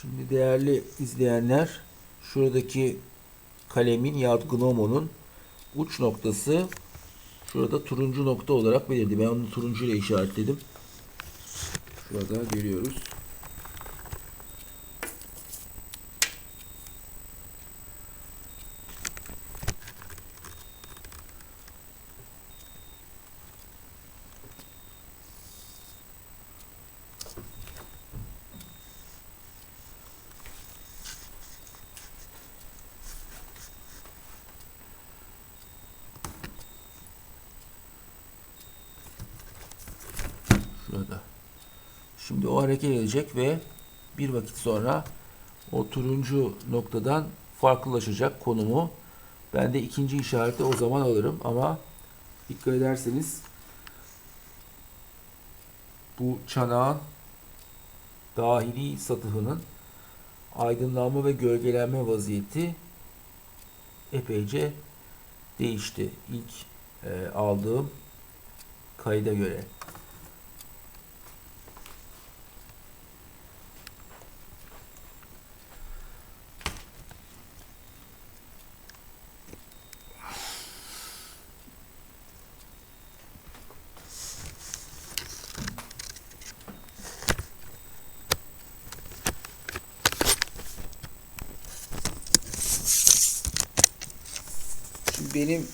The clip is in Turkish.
Şimdi değerli izleyenler şuradaki kalemin yahut gnomonun uç noktası şurada turuncu nokta olarak belirdi. Ben onu turuncu ile işaretledim. Şurada görüyoruz. Şurada. Şimdi o hareket edecek ve bir vakit sonra o turuncu noktadan farklılaşacak konumu. Ben de ikinci işareti o zaman alırım ama dikkat ederseniz bu çanağın dahili satıhının aydınlanma ve gölgelenme vaziyeti epeyce değişti. İlk e, aldığım kayda göre. Benim